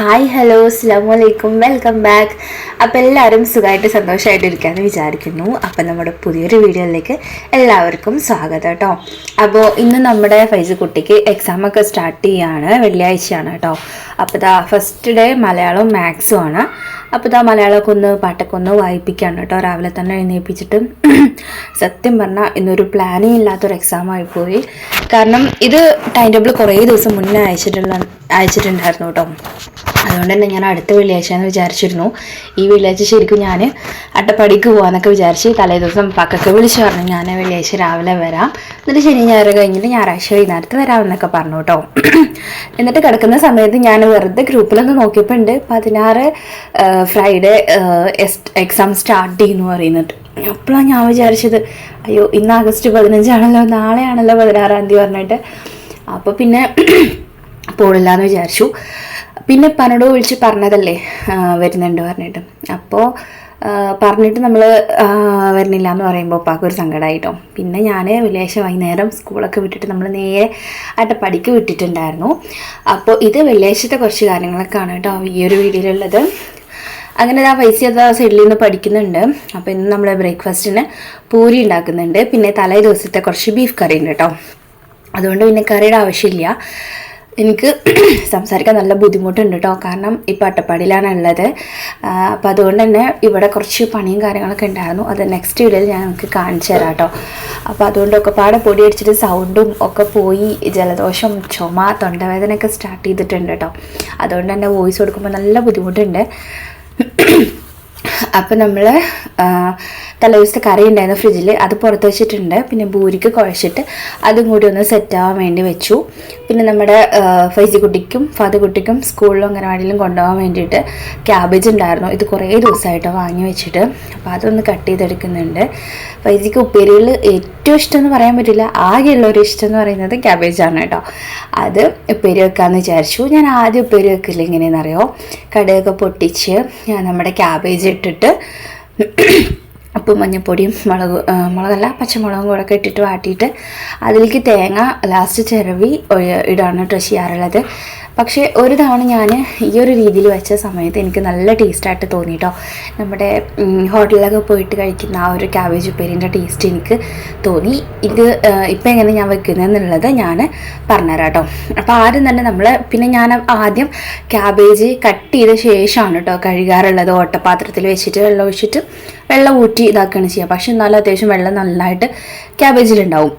Hi hello അസ്സാം വലൈക്കും welcome back അപ്പോൾ എല്ലാവരും സുഖമായിട്ട് സന്തോഷമായിട്ടിരിക്കാമെന്ന് വിചാരിക്കുന്നു. അപ്പോൾ നമ്മുടെ പുതിയൊരു വീഡിയോയിലേക്ക് എല്ലാവർക്കും സ്വാഗതം കേട്ടോ. അപ്പോൾ ഇന്ന് നമ്മുടെ ഫൈസ് കുട്ടിക്ക് എക്സാമൊക്കെ സ്റ്റാർട്ട് ചെയ്യുകയാണ് വെള്ളിയാഴ്ചയാണ് കേട്ടോ. അപ്പോൾ ദാ ഫസ്റ്റ് ഡേ മലയാളവും മാത്സും ആണ്. അപ്പോൾ ഇതാ മലയാളമൊക്കെ ഒന്ന് പാട്ടൊക്കെ ഒന്ന് കേട്ടോ രാവിലെ തന്നെ എഴുന്നേൽപ്പിച്ചിട്ട് സത്യം പറഞ്ഞാൽ ഇന്നൊരു പ്ലാനിങ് ഇല്ലാത്തൊരു എക്സാം ആയിപ്പോയി കാരണം ഇത് ടൈം ടേബിൾ കുറേ ദിവസം മുന്നേ അയച്ചിട്ടുള്ള അയച്ചിട്ടുണ്ടായിരുന്നു കേട്ടോ അതുകൊണ്ട് തന്നെ ഞാൻ അടുത്ത വെള്ളിയാഴ്ച എന്ന് വിചാരിച്ചിരുന്നു. ഈ വെള്ളിയാഴ്ച ശരിക്കും ഞാൻ അട്ടപ്പടിക്ക് പോകാമെന്നൊക്കെ വിചാരിച്ച് തലേ ദിവസം പക്കൊക്കെ വിളിച്ച് പറഞ്ഞു ഞാൻ വെള്ളിയാഴ്ച രാവിലെ വരാം. എന്നിട്ട് ശനി ഞായർ കഴിഞ്ഞിട്ട് ഞായറാഴ്ച വൈകുന്നേരത്ത് വരാമെന്നൊക്കെ പറഞ്ഞു കേട്ടോ എന്നിട്ട് കിടക്കുന്ന സമയത്ത് ഞാൻ വെറുതെ ഗ്രൂപ്പിലൊന്ന് നോക്കിയപ്പോൾ ഉണ്ട് പതിനാറ് ഫ്രൈഡേ എക്സാം സ്റ്റാർട്ട് ചെയ്യുന്നു പറയുന്നുണ്ട് അപ്പോഴാണ് ഞാൻ വിചാരിച്ചത് അയ്യോ ഇന്ന് ആഗസ്റ്റ് പതിനഞ്ചാണല്ലോ നാളെയാണല്ലോ പതിനാറാം തീയതി പറഞ്ഞിട്ട്. അപ്പോൾ പിന്നെ പോണില്ല എന്ന് വിചാരിച്ചു. പിന്നെ പനോട് വിളിച്ച് പറഞ്ഞതല്ലേ വരുന്നുണ്ട് പറഞ്ഞിട്ട്. അപ്പോൾ പറഞ്ഞിട്ട് നമ്മൾ വരുന്നില്ല എന്ന് പറയുമ്പോൾ ഉപ്പാക്ക് ഒരു സങ്കടമായിട്ടോ പിന്നെ ഞാൻ വെള്ളിയാഴ്ച വൈകുന്നേരം സ്കൂളൊക്കെ വിട്ടിട്ട് നമ്മൾ നേരെ അട്ടപ്പടിക്ക് വിട്ടിട്ടുണ്ടായിരുന്നു. അപ്പോൾ ഇത് വെള്ളിയാഴ്ചത്തെ കുറച്ച് കാര്യങ്ങളൊക്കെയാണ് കേട്ടോ ഈ ഒരു വീഡിയോയിലുള്ളത്. അങ്ങനെ ആ പൈസ അത് സൈഡിൽ നിന്ന് പഠിക്കുന്നുണ്ട്. അപ്പോൾ ഇന്ന് നമ്മൾ ബ്രേക്ക്ഫാസ്റ്റിന് പൂരി ഉണ്ടാക്കുന്നുണ്ട്. പിന്നെ തലേ ദിവസത്തെ കുറച്ച് ബീഫ് കറി ഉണ്ട് കേട്ടോ അതുകൊണ്ട് പിന്നെ കറിയുടെ ആവശ്യമില്ല. എനിക്ക് സംസാരിക്കാൻ നല്ല ബുദ്ധിമുട്ടുണ്ട് കേട്ടോ കാരണം ഇപ്പോൾ അട്ടപ്പാടിയിലാണ് ഉള്ളത് അപ്പോൾ അതുകൊണ്ട് തന്നെ ഇവിടെ കുറച്ച് പണിയും കാര്യങ്ങളൊക്കെ ഉണ്ടായിരുന്നു. അത് നെക്സ്റ്റ് വീഡിയോയിൽ ഞാൻ നിങ്ങൾക്ക് കാണിച്ചു തരാം കേട്ടോ അപ്പോൾ അതുകൊണ്ടൊക്കെ പാടെ പൊടി അടിച്ചിട്ട് സൗണ്ടും ഒക്കെ പോയി. ജലദോഷം ചുമ തൊണ്ടവേദനയൊക്കെ സ്റ്റാർട്ട് ചെയ്തിട്ടുണ്ട് കേട്ടോ അതുകൊണ്ട് തന്നെ വോയിസ് കൊടുക്കുമ്പോൾ നല്ല ബുദ്ധിമുട്ടുണ്ട്. അപ്പം നമ്മൾ തലേദിവസത്തെ കറി ഉണ്ടായിരുന്നു ഫ്രിഡ്ജിൽ അത് പുറത്ത് വെച്ചിട്ടുണ്ട്. പിന്നെ ബൂരിക്ക് കുഴച്ചിട്ട് അതും കൂടി ഒന്ന് സെറ്റാവാൻ വേണ്ടി വെച്ചു. പിന്നെ നമ്മുടെ ഫൈസി കുട്ടിക്കും ഫാദർ കുട്ടിക്കും സ്കൂളിലും അംഗനവാടിയിലും കൊണ്ടുപോകാൻ വേണ്ടിയിട്ട് ക്യാബേജ് ഉണ്ടായിരുന്നു. ഇത് കുറേ ദിവസമായിട്ട് വാങ്ങി വെച്ചിട്ട്. അപ്പോൾ അതൊന്ന് കട്ട് ചെയ്തെടുക്കുന്നുണ്ട്. ഫൈസിക്ക് ഉപ്പേരികൾ ഏറ്റവും ഇഷ്ടം എന്ന് പറയാൻ പറ്റില്ല. ആകെയുള്ള ഒരു ഇഷ്ടം എന്ന് പറയുന്നത് ക്യാബേജാണ് കേട്ടോ. അത് ഉപ്പേരി വെക്കാമെന്ന് വിചാരിച്ചു. ഞാൻ ആദ്യം ഉപ്പേരി വെക്കില്ല എങ്ങനെയെന്നറിയോ കടുകൊക്കെ പൊട്ടിച്ച് ഞാൻ നമ്മുടെ ക്യാബേജ് ഇട്ടിട്ട് ഉപ്പും മഞ്ഞൾപ്പൊടിയും മുളക് മുളകല്ല പച്ചമുളകും കൂടെ ഒക്കെ ഇട്ടിട്ട് വാട്ടിയിട്ട് അതിലേക്ക് തേങ്ങ ലാസ്റ്റ് ചിരവി ഇടാണ് കേട്ടോ ചെയ്യാറുള്ളത്. പക്ഷേ ഒരു തവണ ഞാൻ ഈ ഒരു രീതിയിൽ വെച്ച സമയത്ത് എനിക്ക് നല്ല ടേസ്റ്റായിട്ട് തോന്നി കേട്ടോ നമ്മുടെ ഹോട്ടലിലൊക്കെ പോയിട്ട് കഴിക്കുന്ന ആ ഒരു ക്യാബേജ് ഉപ്പേരിന്റെ ടേസ്റ്റ് എനിക്ക് തോന്നി. ഇത് ഇപ്പം എങ്ങനെ ഞാൻ വെക്കുന്നതെന്നുള്ളത് ഞാൻ പറഞ്ഞുതരാം കേട്ടോ. അപ്പോൾ ആദ്യം തന്നെ നമ്മൾ പിന്നെ ഞാൻ ആദ്യം ക്യാബേജ് കട്ട് ചെയ്ത ശേഷമാണ് കേട്ടോ കഴുകാറുള്ളത്. ഓട്ടപാത്രത്തിൽ വെച്ചിട്ട് വെള്ളം ഒഴിച്ചിട്ട് വെള്ളം ഊറ്റി ഇതാക്കുകയാണ് ചെയ്യുക പക്ഷേ എന്നാലും അത്യാവശ്യം വെള്ളം നന്നായിട്ട് ക്യാബേജിലുണ്ടാവും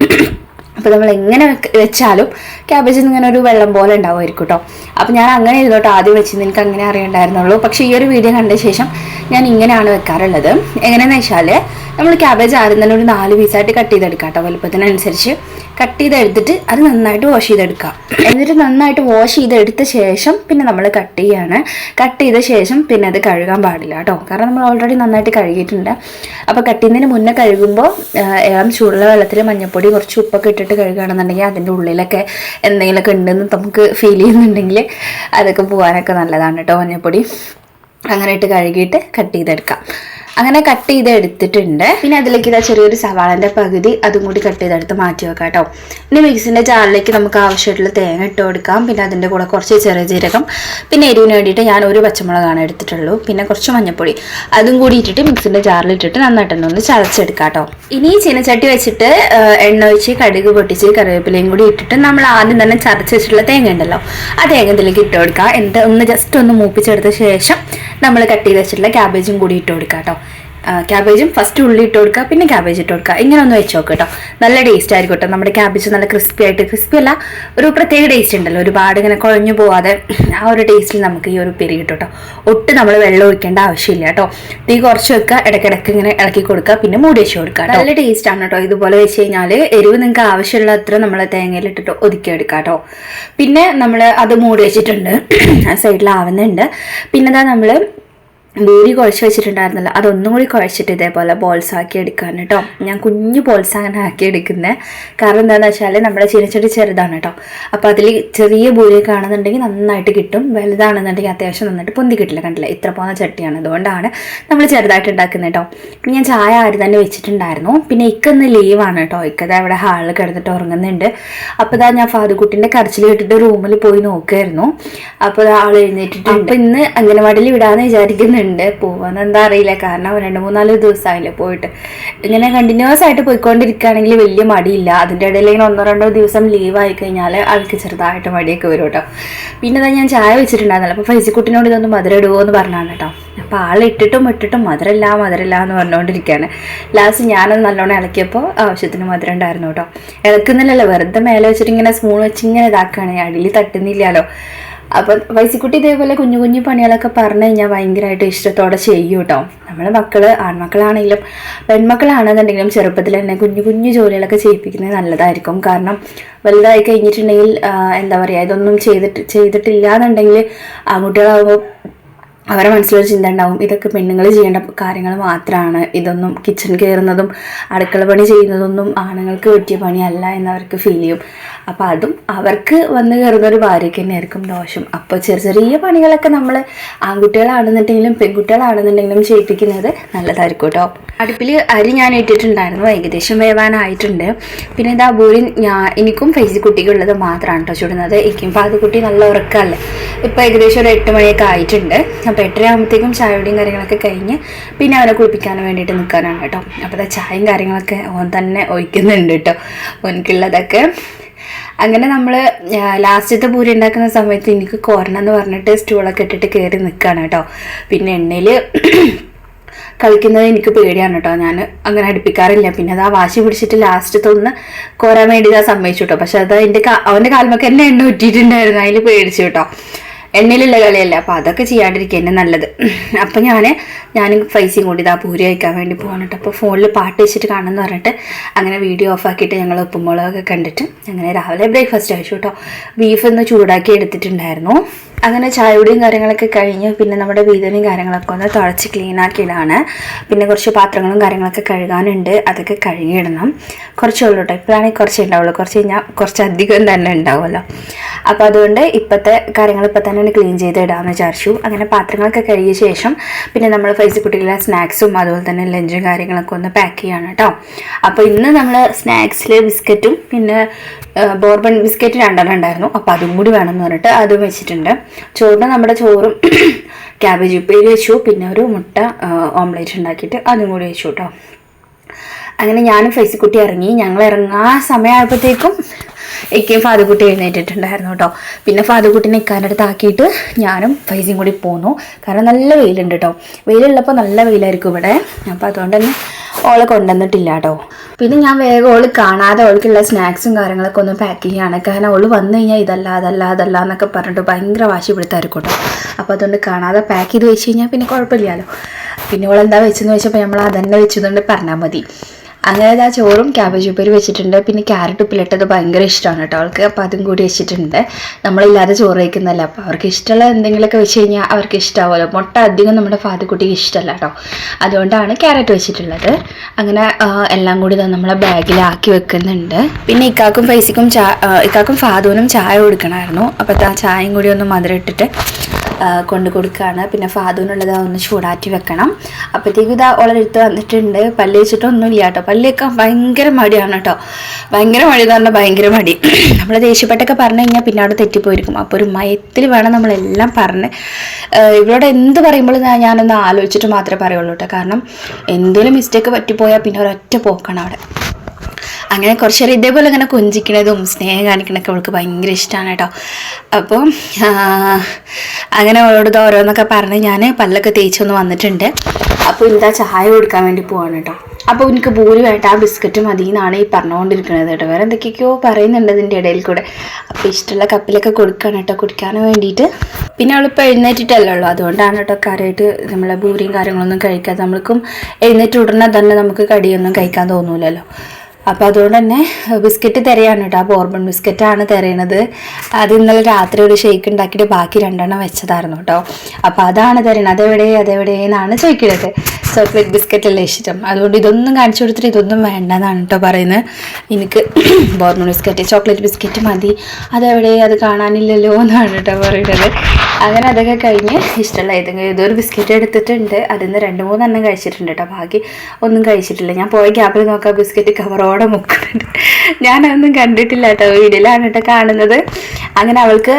അപ്പോൾ നമ്മൾ എങ്ങനെ വെച്ചാലും ക്യാബേജിൽ നിന്ന് ഇങ്ങനെ ഒരു വെള്ളം പോലെ ഉണ്ടാവുമായിരിക്കും കേട്ടോ അപ്പോൾ ഞാൻ അങ്ങനെ ഇരുന്നോട്ട് ആദ്യം വെച്ച് എനിക്ക് അങ്ങനെ അറിയണ്ടായിരുന്നുള്ളൂ. പക്ഷേ ഈ ഒരു വീഡിയോ കണ്ട ശേഷം ഞാൻ ഇങ്ങനെയാണ് വെക്കാറുള്ളത്. എങ്ങനെയെന്ന് വെച്ചാൽ നമ്മൾ ക്യാബേജ് ആദ്യം തന്നെ ഒരു നാല് പീസായിട്ട് കട്ട് ചെയ്തെടുക്കാം കേട്ടോ വലുപ്പത്തിനനുസരിച്ച്. കട്ട് ചെയ്തെടുത്തിട്ട് അത് നന്നായിട്ട് വാഷ് ചെയ്തെടുക്കുക. എന്നിട്ട് നന്നായിട്ട് വാഷ് ചെയ്തെടുത്ത ശേഷം പിന്നെ നമ്മൾ കട്ട് ചെയ്യാണ്. കട്ട് ചെയ്ത ശേഷം പിന്നെ അത് കഴുകാൻ പാടില്ല കേട്ടോ കാരണം നമ്മൾ ഓൾറെഡി നന്നായിട്ട് കഴുകിയിട്ടുണ്ട്. അപ്പോൾ കട്ട് ചെയ്യുന്നതിന് മുന്നേ കഴുകുമ്പോൾ ഇളം ചൂടുള്ള വെള്ളത്തിൽ മഞ്ഞൾപ്പൊടി കുറച്ച് ഉപ്പൊക്കെ ഇട്ടിട്ട് കഴുകുകയാണെന്നുണ്ടെങ്കിൽ അതിന്റെ ഉള്ളിലൊക്കെ എന്തെങ്കിലുമൊക്കെ ഉണ്ടെന്ന് നമുക്ക് ഫീൽ ചെയ്യുന്നുണ്ടെങ്കിൽ അതൊക്കെ പോകാനൊക്കെ നല്ലതാണ് കേട്ടോ മഞ്ഞപ്പൊടി. അങ്ങനെ ഇട്ട് കഴുകിയിട്ട് കട്ട് ചെയ്തെടുക്കാം. അങ്ങനെ കട്ട് ചെയ്ത് എടുത്തിട്ടുണ്ട്. പിന്നെ അതിലേക്ക് ഇതാ ചെറിയൊരു സവാളന്റെ പകുതി അതും കൂടി കട്ട് ചെയ്തെടുത്ത് മാറ്റി വെക്കാം കേട്ടോ. ഇനി മിക്സിന്റെ ജാറിലേക്ക് നമുക്ക് ആവശ്യമായിട്ടുള്ള തേങ്ങ ഇട്ട് കൊടുക്കാം. പിന്നെ അതിന്റെ കൂടെ കുറച്ച് ചെറിയ ജീരകം പിന്നെ എരിവിന് വേണ്ടിയിട്ട് ഞാൻ ഒരു പച്ചമുളകാണ് എടുത്തിട്ടുള്ളൂ. പിന്നെ കുറച്ച് മഞ്ഞൾപ്പൊടി അതും കൂടി ഇട്ടിട്ട് മിക്സിന്റെ ജാറിൽ ഇട്ടിട്ട് നന്നായിട്ടൊന്ന് ഒന്ന് ചതച്ചെടുക്കാം കേട്ടോ. ഇനി ചീനച്ചട്ടി വെച്ചിട്ട് എണ്ണ ഒഴിച്ച് കടുക് പൊട്ടിച്ച് കറിവേപ്പിലയും കൂടി ഇട്ടിട്ട് നമ്മൾ ആദ്യം തന്നെ ചതച്ച് വെച്ചിട്ടുള്ള തേങ്ങ ഉണ്ടല്ലോ ആ തേങ്ങ ഇതിലേക്ക് ഇട്ട് കൊടുക്കുക എന്നിട്ട് ഒന്ന് ജസ്റ്റ് ഒന്ന് മൂപ്പിച്ചെടുത്ത ശേഷം നമ്മൾ കട്ട് ചെയ്ത് വെച്ചിട്ടുള്ള ക്യാബേജും കൂടി ഇട്ട് കൊടുക്കാം കേട്ടോ. ക്യാബേജും ഫസ്റ്റ് ഉള്ളി ഇട്ട് കൊടുക്കുക പിന്നെ ക്യാബേജ് ഇട്ട് കൊടുക്കുക ഇങ്ങനെ ഒന്ന് വെച്ച് നോക്കുക കേട്ടോ. നല്ല ടേസ്റ്റ് ആയിരിക്കും കേട്ടോ നമ്മുടെ ക്യാബേജ് നല്ല ക്രിസ്പി ആയിട്ട് ക്രിസ്പി അല്ല ഒരു പ്രത്യേക ടേസ്റ്റ് ഉണ്ടല്ലോ. ഒരുപാട് ഇങ്ങനെ കുഴഞ്ഞു പോവാതെ ആ ഒരു ടേസ്റ്റിൽ നമുക്ക് ഈ ഒരു പെരി കിട്ടും കേട്ടോ. ഒട്ടും നമ്മൾ വെള്ളം ഒഴിക്കേണ്ട ആവശ്യമില്ല കേട്ടോ. തീ കുറച്ച് വെക്കുക ഇടയ്ക്കിടയ്ക്ക് ഇങ്ങനെ ഇളക്കി കൊടുക്കുക പിന്നെ മൂടി വെച്ച് കൊടുക്കുക നല്ല ടേസ്റ്റ് ആണ് കേട്ടോ. ഇതുപോലെ വെച്ച് കഴിഞ്ഞാൽ എരിവ് നിങ്ങൾക്ക് ആവശ്യമുള്ള അത്ര നമ്മൾ തേങ്ങയിൽ ഇട്ടിട്ട് ഒതുക്കിയെടുക്കുക കേട്ടോ. പിന്നെ നമ്മൾ അത് മൂടി വെച്ചിട്ടുണ്ട്. സൈഡിൽ ആവുന്നുണ്ട്. പിന്നെ നമ്മൾ ഭൂരി കുഴച്ച് വെച്ചിട്ടുണ്ടായിരുന്നല്ലോ. അതൊന്നും കൂടി കുഴച്ചിട്ട് ഇതേപോലെ ബോൾസ് ആക്കി എടുക്കാൻ കേട്ടോ ഞാൻ കുഞ്ഞു ബോൾസ് അങ്ങനെ ആക്കി എടുക്കുന്നത് കാരണം എന്താണെന്ന് വെച്ചാൽ നമ്മുടെ ചീനച്ചട്ടി ചെറുതാണ് കേട്ടോ അപ്പോൾ അതിൽ ചെറിയ ബൂരി കാണുന്നുണ്ടെങ്കിൽ നന്നായിട്ട് കിട്ടും. വലുതാണെന്നുണ്ടെങ്കിൽ അത്യാവശ്യം നന്നായിട്ട് പൊന്തി കിട്ടില്ല. കണ്ടില്ല? ഇത്ര പോകുന്ന ചട്ടിയാണ്. അതുകൊണ്ടാണ് നമ്മൾ ചെറുതായിട്ട് ഉണ്ടാക്കുന്നത് കേട്ടോ പിന്നെ ഞാൻ ചായ ആര് തന്നെ വെച്ചിട്ടുണ്ടായിരുന്നു. പിന്നെ ഇക്കൊന്ന് ലീവാണ് കേട്ടോ ഇക്കത് അവിടെ ഹാളിൽ കിടന്നിട്ട് ഉറങ്ങുന്നുണ്ട്. അപ്പോൾ ഇതാ ഞാൻ ഫാദുക്കുട്ടിന്റെ കരച്ചിൽ കിട്ടിയിട്ട് റൂമിൽ പോയി നോക്കുമായിരുന്നു അപ്പോൾ ആൾ എഴുന്നേറ്റിട്ട് അപ്പോൾ ഇന്ന് അംഗനവാടിയിൽ വിടാമെന്ന് വിചാരിക്കുന്നുണ്ട്. പോവാന്ന് എന്താ അറിയില്ല. കാരണം രണ്ട് മൂന്നാൽ ദിവസമായില്ലേ പോയിട്ട്. ഇങ്ങനെ കണ്ടിന്യൂസ് ആയിട്ട് പോയിക്കൊണ്ടിരിക്കുകയാണെങ്കിൽ വലിയ മടിയില്ല. അതിന്റെ ഇടയിൽ ഇങ്ങനെ ഒന്നോ രണ്ടോ ദിവസം ലീവ് ആയി കഴിഞ്ഞാൽ ആൾക്ക് ചെറുതായിട്ട് മടിയൊക്കെ വരും കേട്ടോ. പിന്നെ ഇതാ ഞാൻ ചായ വെച്ചിട്ടുണ്ടായിരുന്നല്ലോ. അപ്പോൾ ഫൈസിക്കുട്ടിനോട് ഇതൊന്ന് മധുരം ഇടുവോ എന്ന് പറഞ്ഞാണ് കേട്ടോ. അപ്പോൾ ആൾ ഇട്ടിട്ടും ഇട്ടിട്ടും മധുരമില്ല മധുരമില്ല എന്ന് പറഞ്ഞുകൊണ്ടിരിക്കുകയാണ്. ലാസ്റ്റ് ഞാനത് നല്ലോണം ഇളക്കിയപ്പോൾ ആവശ്യത്തിന് മധുരം ഉണ്ടായിരുന്നു കേട്ടോ. ഇളക്കുന്നില്ലല്ലോ. വെറുതെ മേലെ വെച്ചിട്ട് ഇങ്ങനെ സ്പൂൺ വെച്ച് ഇങ്ങനെ ഇതാക്കുകയാണ്. അടിയിൽ തട്ടുന്നില്ലല്ലോ. അപ്പം വയസ്സിക്കുട്ടി ഇതേപോലെ കുഞ്ഞു കുഞ്ഞു പണികളൊക്കെ പറഞ്ഞു കഴിഞ്ഞാൽ ഭയങ്കരമായിട്ട് ഇഷ്ടത്തോടെ ചെയ്യും കേട്ടോ. നമ്മളെ മക്കൾ ആൺമക്കളാണെങ്കിലും പെൺമക്കളാണെന്നുണ്ടെങ്കിലും ചെറുപ്പത്തിൽ തന്നെ കുഞ്ഞു കുഞ്ഞു ജോലികളൊക്കെ ചെയ്യിപ്പിക്കുന്നത് നല്ലതായിരിക്കും. കാരണം വലുതായി കഴിഞ്ഞിട്ടുണ്ടെങ്കിൽ എന്താ പറയുക ഇതൊന്നും ചെയ്തിട്ട് ചെയ്തിട്ടില്ല എന്നുണ്ടെങ്കിൽ ആൺകുട്ടികളാകുമ്പോൾ അവരുടെ മനസ്സിലൊരു ചിന്ത ഉണ്ടാവും. ഇതൊക്കെ പെണ്ണുങ്ങൾ ചെയ്യേണ്ട കാര്യങ്ങൾ മാത്രമാണ് ഇതൊന്നും കിച്ചൺ കയറുന്നതും അടുക്കള പണി ചെയ്യുന്നതൊന്നും ആണുങ്ങൾക്ക് പറ്റിയ പണിയല്ല എന്നവർക്ക് ഫീൽ ചെയ്യും. അപ്പോൾ അതും അവർക്ക് വന്ന് കയറുന്ന ഒരു ഭാര്യയ്ക്ക് തന്നെയായിരിക്കും ദോഷം. അപ്പോൾ ചെറിയ ചെറിയ പണികളൊക്കെ നമ്മൾ ആൺകുട്ടികളാണെന്നുണ്ടെങ്കിലും പെൺകുട്ടികളാണെന്നുണ്ടെങ്കിലും ചെയ്യിപ്പിക്കുന്നത് നല്ലതായിരിക്കും കേട്ടോ. അടുപ്പിൽ അരി ഞാൻ ഇട്ടിട്ടുണ്ടായിരുന്നു. ഏകദേശം വേവാനായിട്ടുണ്ട്. പിന്നെ ഇതാ ഭൂരി ഞാൻ എനിക്കും ഫൈസി കുട്ടിക്കുള്ളത് മാത്രമാണ് കേട്ടോ ചുടുന്നത്. എനിക്കും പാതുകുട്ടി നല്ല ഉറക്കമല്ലേ ഇപ്പോൾ ഏകദേശം ഒരു എട്ട് മണിയൊക്കെ ആയിട്ടുണ്ട്. അപ്പോൾ എട്ടര ആകുമ്പോഴത്തേക്കും ചായയുടെയും കാര്യങ്ങളൊക്കെ കഴിഞ്ഞ് പിന്നെ അവനെ കുളിപ്പിക്കാൻ വേണ്ടിയിട്ട് നിൽക്കാനാണ് കേട്ടോ. അപ്പോൾ അതാ ചായയും കാര്യങ്ങളൊക്കെ ഓൻ തന്നെ ഒഴിക്കുന്നുണ്ട് കേട്ടോ ഓനിക്കുള്ളതൊക്കെ അങ്ങനെ നമ്മൾ ലാസ്റ്റത്തെ പൂരി ഉണ്ടാക്കുന്ന സമയത്ത് എനിക്ക് കോരണം എന്ന് പറഞ്ഞിട്ട് സ്റ്റൂളൊക്കെ ഇട്ടിട്ട് കയറി നിൽക്കുകയാണ് കേട്ടോ. പിന്നെ എണ്ണയിൽ കളിക്കുന്നത് എനിക്ക് പേടിയാണ് കേട്ടോ. ഞാൻ അങ്ങനെ അടുപ്പിക്കാറില്ല. പിന്നെ അത് ആ വാശി പിടിച്ചിട്ട് ലാസ്റ്റ് തൊന്ന് കോരാൻ വേണ്ടി ഞാൻ സമ്മതിച്ചു കേട്ടോ. പക്ഷെ അത് എന്റെ അവന്റെ കാൽമൊക്കെ എന്നെ എണ്ണ ഉറ്റിയിട്ടുണ്ടായിരുന്നു അതിൽ പേടിച്ചു കേട്ടോ. എണ്ണയിലുള്ള കളിയല്ല. അപ്പോൾ അതൊക്കെ ചെയ്യാണ്ടിരിക്കുക എന്നെ നല്ലത്. അപ്പം ഞാൻ ഞാൻ പൈസയും കൂടി ഇതാ പൂരി കഴിക്കാൻ വേണ്ടി പോകണം അപ്പോൾ ഫോണിൽ പാട്ട് വെച്ചിട്ട് കാണുമെന്ന് പറഞ്ഞിട്ട് അങ്ങനെ വീഡിയോ ഓഫ് ആക്കിയിട്ട് ഞങ്ങൾ ഉപ്പുമുളകൊക്കെ കണ്ടിട്ട് അങ്ങനെ രാവിലെ ബ്രേക്ക്ഫാസ്റ്റ് കഴിച്ചു കേട്ടോ. ബീഫ് ഒന്ന് ചൂടാക്കി എടുത്തിട്ടുണ്ടായിരുന്നു. അങ്ങനെ ചായയുടെയും കാര്യങ്ങളൊക്കെ കഴിഞ്ഞ്. പിന്നെ നമ്മുടെ വീതനയും കാര്യങ്ങളൊക്കെ ഒന്ന് തുടച്ച് ക്ലീനാക്കിയിടാണ് പിന്നെ കുറച്ച് പാത്രങ്ങളും കാര്യങ്ങളൊക്കെ കഴുകാനുണ്ട്. അതൊക്കെ കഴുകിയിടണം. കുറച്ചേ ഉള്ളൂ കേട്ടോ. ഇപ്പോഴാണെങ്കിൽ കുറച്ചേ ഉണ്ടാവുള്ളൂ. കുറച്ച് കഴിഞ്ഞാൽ കുറച്ചധികം തന്നെ ഉണ്ടാവുമല്ലോ. അപ്പോൾ അതുകൊണ്ട് ഇപ്പോഴത്തെ കാര്യങ്ങൾ ഇപ്പോൾ തന്നെ ഒന്ന് ക്ലീൻ ചെയ്ത് ഇടാമെന്ന് വിചാരിച്ചു. അങ്ങനെ പാത്രങ്ങളൊക്കെ കഴുകിയ ശേഷം പിന്നെ നമ്മൾ ഫൈസി കുട്ടികളെ സ്നാക്സും അതുപോലെ തന്നെ ലഞ്ചും കാര്യങ്ങളൊക്കെ ഒന്ന് പാക്ക് ചെയ്യാണ് കേട്ടോ അപ്പോൾ ഇന്ന് നമ്മൾ സ്നാക്സിൽ ബിസ്ക്കറ്റും പിന്നെ ബോർബൺ ബിസ്ക്കറ്റ് രണ്ടെണ്ണം ഉണ്ടായിരുന്നു. അപ്പോൾ അതും കൂടി വേണമെന്ന് പറഞ്ഞിട്ട് അതും വെച്ചിട്ടുണ്ട്. ചോറിന് നമ്മുടെ ചോറും ക്യാബേജ് ഉപ്പേരി വെച്ചു. പിന്നെ ഒരു മുട്ട ഓംലേറ്റ് ഉണ്ടാക്കിയിട്ട് അതും കൂടി വെച്ചു കേട്ടോ അങ്ങനെ ഞാനും ഫൈസിക്കുട്ടി ഇറങ്ങി. ഞങ്ങൾ ഇറങ്ങാൻ സമയമായപ്പോഴത്തേക്കും ഇക്കയും ഫാദുക്കുട്ടി എഴുന്നേറ്റിട്ടുണ്ടായിരുന്നു കേട്ടോ. പിന്നെ ഫാദുക്കുട്ടിനെ ഇക്കാന്റെ അടുത്ത് ആക്കിയിട്ട് ഞാനും ഫൈസിയും കൂടി പോന്നു. കാരണം നല്ല വെയിലുണ്ട് കേട്ടോ. വെയിലുള്ളപ്പോൾ നല്ല വെയിലായിരിക്കും ഇവിടെ. അപ്പോൾ അതുകൊണ്ട് തന്നെ ഓളെ കൊണ്ടുവന്നിട്ടില്ല കേട്ടോ. പിന്നെ ഞാൻ വേഗം ഓൾ കാണാതെ ഓൾക്കുള്ള സ്നാക്സും കാര്യങ്ങളൊക്കെ ഒന്ന് പാക്ക് ചെയ്യാണ്. കാരണം ഓൾ വന്നു കഴിഞ്ഞാൽ ഇതല്ല അതല്ല അതല്ല എന്നൊക്കെ പറഞ്ഞിട്ട് ഭയങ്കര വാശി പിടുത്തായിരിക്കും കേട്ടോ. അപ്പോൾ അതുകൊണ്ട് കാണാതെ പാക്ക് ചെയ്ത് വെച്ച് കഴിഞ്ഞാൽ പിന്നെ കുഴപ്പമില്ലല്ലോ. പിന്നെ ഓളെന്താ വെച്ചെന്ന് വെച്ചപ്പോൾ നമ്മൾ അതന്നെ വെച്ചതുകൊണ്ട് പറഞ്ഞാൽ മതി. അങ്ങനെ ആ ചോറും ക്യാബേജ് ഉപ്പേരി വെച്ചിട്ടുണ്ട്. പിന്നെ ക്യാരറ്റ് ഉപ്പിലിട്ടത് ഭയങ്കര ഇഷ്ടമാണ് കേട്ടോ. അവൾക്ക് അപ്പോൾ അതും കൂടി വെച്ചിട്ടുണ്ട്. നമ്മളില്ലാതെ ചോറ് കഴിക്കുന്നതല്ല. അപ്പോൾ അവർക്ക് ഇഷ്ടമുള്ള എന്തെങ്കിലുമൊക്കെ വെച്ച് കഴിഞ്ഞാൽ അവർക്ക് ഇഷ്ടമാവുമല്ലോ മുട്ട അധികം നമ്മുടെ ഫാദുക്കുട്ടിക്ക് ഇഷ്ടമല്ല കേട്ടോ. അതുകൊണ്ടാണ് ക്യാരറ്റ് വെച്ചിട്ടുള്ളത്. അങ്ങനെ എല്ലാം കൂടി നമ്മളെ ബാഗിലാക്കി വെക്കുന്നുണ്ട്. പിന്നെ ഇക്കാക്കും പൈസക്കും ചാ ഇക്കാക്കും ഫാദുവിനും ചായ കൊടുക്കണമായിരുന്നു. അപ്പോൾ ആ ചായയും കൂടി ഒന്ന് മധുരം ഇട്ടിട്ട് കൊണ്ട് കൊടുക്കുകയാണ്. പിന്നെ ഫാദുവിനുള്ളത് ഒന്ന് ചൂടാറ്റി വെക്കണം. അപ്പോഴത്തേക്കും ഇതാ ഓളെടുത്ത് വന്നിട്ടുണ്ട്. പല്ല് വെച്ചിട്ടൊന്നുമില്ല കേട്ടോ. വെക്കാൻ ഭയങ്കര മടിയാണ് കേട്ടോ ഭയങ്കര മടി എന്ന് പറഞ്ഞാൽ ഭയങ്കര മടി. നമ്മൾ ദേഷ്യപ്പെട്ടൊക്കെ പറഞ്ഞു കഴിഞ്ഞാൽ പിന്നെ അവിടെ തെറ്റിപ്പോയിരിക്കും. അപ്പോൾ ഒരു മയത്തിൽ വേണം നമ്മളെല്ലാം പറഞ്ഞ് ഇവരോട് എന്ത് പറയുമ്പോഴും ഞാനൊന്ന് ആലോചിച്ചിട്ട് മാത്രമേ പറയുള്ളൂ കേട്ടോ കാരണം എന്തെങ്കിലും മിസ്റ്റേക്ക് പറ്റിപ്പോയാൽ പിന്നെ ഒരൊറ്റ പോക്കാണ് അവിടെ. അങ്ങനെ കുറച്ച് നേരം ഇതേപോലെ ഇങ്ങനെ കൊഞ്ചിക്കണതും സ്നേഹം കാണിക്കണതൊക്കെ അവൾക്ക് ഭയങ്കര ഇഷ്ടമാണ് കേട്ടോ. അപ്പോൾ അങ്ങനെ അവളോട് ഓരോന്നൊക്കെ പറഞ്ഞ് ഞാൻ പല്ലൊക്കെ തേച്ചൊന്ന് വന്നിട്ടുണ്ട്. അപ്പോൾ ഇതാ ചായ കൊടുക്കാൻ വേണ്ടി പോവാണ് കേട്ടോ. അപ്പോൾ എനിക്ക് ഭൂരി വേണ്ട ആ ബിസ്ക്കറ്റ് മതി എന്നാണ് ഈ പറഞ്ഞുകൊണ്ടിരിക്കുന്നത് കേട്ടോ. വേറെ എന്തൊക്കെയൊക്കെയോ പറയുന്നുണ്ട് ഇതിന്റെ ഇടയിൽ കൂടെ. അപ്പോൾ ഇഷ്ടമുള്ള കപ്പിലൊക്കെ കൊടുക്കുകയാണ് കേട്ടോ കുടിക്കാൻ വേണ്ടിയിട്ട്. പിന്നെ അവളിപ്പോൾ എഴുന്നേറ്റിട്ടല്ലേ ഉള്ളൂ. അതുകൊണ്ടാണ് കേട്ടോ കാര്യമായിട്ട് നമ്മളെ ഭൂരിയും കാര്യങ്ങളൊന്നും കഴിക്കാതെ നമ്മൾക്കും എഴുന്നേറ്റ് ഉടനെ തന്നെ നമുക്ക് കടിയൊന്നും കഴിക്കാൻ തോന്നൂലല്ലോ. അപ്പോൾ അതുകൊണ്ട് തന്നെ ബിസ്ക്കറ്റ് തിരയാണ് കേട്ടോ ആ ബോർബൺ ബിസ്ക്കറ്റാണ് തിരയണത് അത് ഇന്നലെ രാത്രി ഒരു ഷേക്ക് ഉണ്ടാക്കിയിട്ട് ബാക്കി രണ്ടെണ്ണം വെച്ചതായിരുന്നു കേട്ടോ അപ്പോൾ അതാണ് തരുന്നത് അതെവിടെ അതെവിടെ എന്നാണ് ചോദിക്കുന്നത് ചോക്ലേറ്റ് ബിസ്ക്കറ്റ് അല്ലേ ഇഷ്ടം. അതുകൊണ്ട് ഇതൊന്നും കാണിച്ചു കൊടുത്തിട്ട് ഇതൊന്നും വേണ്ടതാണ് കേട്ടോ പറയുന്നത്. എനിക്ക് ബോർബൺ ബിസ്ക്കറ്റ് ചോക്ലേറ്റ് ബിസ്ക്കറ്റ് മതി. അതെവിടെ അത് കാണാനില്ലല്ലോ എന്നാണ് കേട്ടോ പറയുന്നത് അങ്ങനെ അതൊക്കെ കഴിഞ്ഞ് ഇഷ്ടമുള്ള ഏതെങ്കിലും ഒരു ബിസ്ക്കറ്റ് എടുത്തിട്ടുണ്ട്. അതിൽ നിന്ന് രണ്ട് മൂന്നെണ്ണം കഴിച്ചിട്ടുണ്ട് കേട്ടോ ബാക്കി ഒന്നും കഴിച്ചിട്ടില്ല. ഞാൻ പോയ ഗ്യാപ്പിൽ നോക്കാം ബിസ്ക്കറ്റ് കവറോടെ മുക്കുന്നുണ്ട് ഞാനതൊന്നും കണ്ടിട്ടില്ല കേട്ടോ വീഡിയോയിലാണ് കേട്ടോ കാണുന്നത് അങ്ങനെ അവൾക്ക്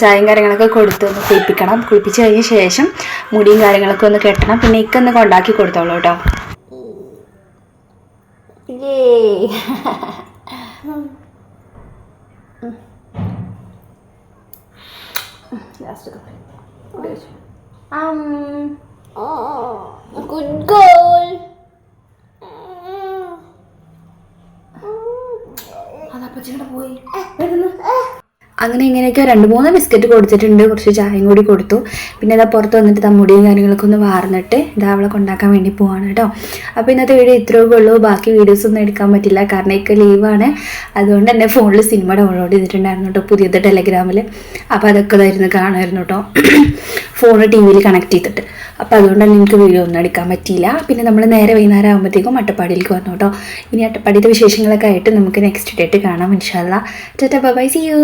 ചായയും കാര്യങ്ങളൊക്കെ കൊടുത്ത് ഒന്ന് കുളിപ്പിക്കണം കുളിപ്പിച്ച് കഴിഞ്ഞ ശേഷം മുടിയും കാര്യങ്ങളൊക്കെ ഒന്ന് കെട്ടണം പിന്നെ ഇക്കൊന്ന് കൊണ്ടാക്കി കൊടുത്തോളൂ കേട്ടോ Good അങ്ങനെ ഇങ്ങനെയൊക്കെ രണ്ട് മൂന്ന് ബിസ്ക്കറ്റ് കൊടുത്തിട്ടുണ്ട്. കുറച്ച് ചായയും കൂടി കൊടുത്തു. പിന്നെ അതാ പുറത്ത് വന്നിട്ട് തമ്മുടിയും കാര്യങ്ങളൊക്കെ ഒന്ന് വാർന്നിട്ട് ഇതാ അവളെ കൊണ്ടാക്കാൻ വേണ്ടി പോവാണ് കേട്ടോ. അപ്പോൾ ഇന്നത്തെ വീഡിയോ ഇത്രയൊക്കെ ഉള്ളൂ. ബാക്കി വീഡിയോസ് ഒന്നും എടുക്കാൻ പറ്റില്ല. കാരണം ഒക്കെ ലീവാണ് അതുകൊണ്ട് തന്നെ ഫോണിൽ സിനിമ ഡൗൺലോഡ് ചെയ്തിട്ടുണ്ടായിരുന്നു കേട്ടോ. പുതിയത് ടെലഗ്രാമിൽ അപ്പോൾ അതൊക്കെ ഇതായിരുന്നു കാണുമായിരുന്നു കേട്ടോ. ഫോൺ ടി വിയിൽ കണക്ട് ചെയ്തിട്ട്. അപ്പോൾ അതുകൊണ്ട് തന്നെ എനിക്ക് വീഡിയോ ഒന്നും എടുക്കാൻ പറ്റിയില്ല. പിന്നെ നമ്മൾ നേരെ വൈകുന്നേരം ആകുമ്പോഴത്തേക്കും അട്ടപ്പാടിയിലേക്ക് വന്നു കേട്ടോ. ഇനി അട്ടപ്പാടിയുടെ വിശേഷങ്ങളൊക്കെ ആയിട്ട് നമുക്ക് നെക്സ്റ്റ് ഡേറ്റ് കാണാം ഇൻഷാല്ല ടാറ്റ ബൈ സി യു